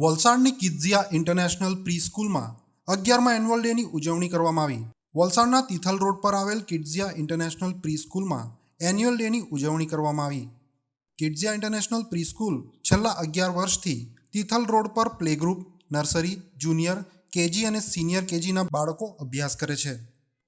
વલસાડની કિડઝિયા international pre સ્કૂલમાં અગિયારમાં annual ડેની ઉજવણી કરવામાં આવી. વલસાડના તિથલ રોડ પર આવેલ કિડઝિયા ઇન્ટરનેશનલ પ્રી સ્કૂલમાં એન્યુઅલ ડેની ઉજવણી કરવામાં આવી. કિડઝિયા ઇન્ટરનેશનલ પ્રી સ્કૂલ છેલ્લા અગિયાર વર્ષથી તિથલ રોડ પર play group nursery, junior, KG અને સિનિયર કેજીના બાળકો અભ્યાસ કરે છે.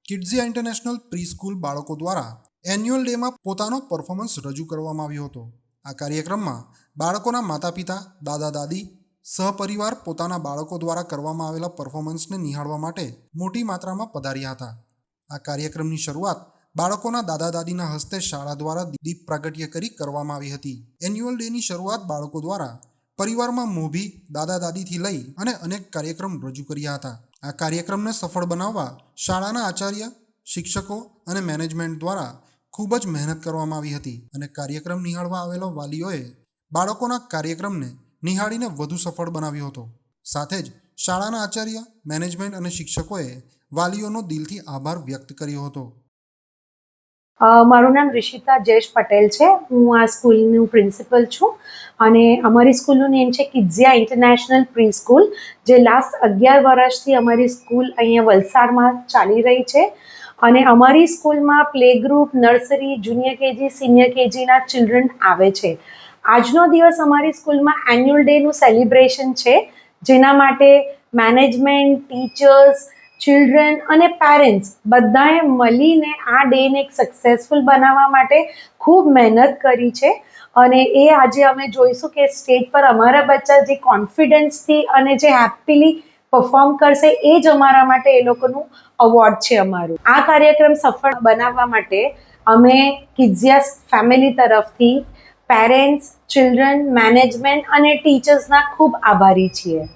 કિડઝિયા ઇન્ટરનેશનલ પ્રી સ્કૂલ બાળકો દ્વારા એન્યુઅલ ડેમાં પોતાનો પરફોર્મન્સ રજૂ કરવામાં આવ્યો હતો. આ કાર્યક્રમમાં બાળકોના માતા પિતા દાદા દાદી સહપરિવાર પોતાના બાળકો દ્વારા કરવામાં આવેલા પરફોર્મન્સને નિહાળવા માટે મોટી માત્રામાં પધાર્યા હતા. આ કાર્યક્રમની શરૂઆત બાળકોના દાદા દાદીના હસ્તે શાળા દ્વારા દીપ પ્રાગટ્ય કરી કરવામાં આવી હતી. એન્યુઅલ ડેની શરૂઆત બાળકો દ્વારા પરિવારમાં મોભી દાદા દાદીથી લઈ અને અનેક કાર્યક્રમ રજૂ કર્યા હતા. આ કાર્યક્રમને સફળ બનાવવા શાળાના આચાર્ય, શિક્ષકો અને મેનેજમેન્ટ દ્વારા ખૂબ જ મહેનત કરવામાં આવી હતી અને કાર્યક્રમ નિહાળવા આવેલા વાલીઓએ બાળકોના કાર્યક્રમને નિહાળીને વધુ સફળ બનાવ્યો હતો. સાથે જ શાળાના આચાર્ય, મેનેજમેન્ટ અને શિક્ષકોએ વાલીઓનો દિલથી આભાર વ્યક્ત કર્યો હતો. મારું નામ રિષિતા જયેશ પટેલ છે. હું આ સ્કૂલનું પ્રિન્સિપલ છું અને અમારી સ્કૂલનું નેમ છે કિડઝિયા ઇન્ટરનેશનલ પ્રી સ્કૂલ જે લાસ્ટ અગિયાર વર્ષથી અમારી સ્કૂલ અહીંયા વલસાડમાં ચાલી રહી છે. અને અમારી સ્કૂલમાં play group nursery, junior KG, senior કેજીના children આવે છે. આજનો દિવસ અમારી સ્કૂલમાં એન્યુઅલ ડેનું સેલિબ્રેશન છે, જેના માટે મેનેજમેન્ટ ટીચર્સ ચિલ્ડ્રન અને પેરેન્ટ્સ બધાએ મળીને આ ડેને એક સક્સેસફુલ બનાવવા માટે ખૂબ મહેનત કરી છે. અને એ આજે અમે જોઈશું કે સ્ટેજ પર અમારા બચ્ચા જે કોન્ફિડન્સથી અને જે હેપીલી પરફોર્મ કરશે એ જ અમારા માટે એ લોકોનું અવોર્ડ છે અમારું. આ કાર્યક્રમ સફળ બનાવવા માટે અમે કિઝિયાસ ફેમિલી તરફથી પેરેન્ટ્સ ચિલ્ડ્રન મેનેજમેન્ટ અને ટીચર્સના ખૂબ આભારી છીએ.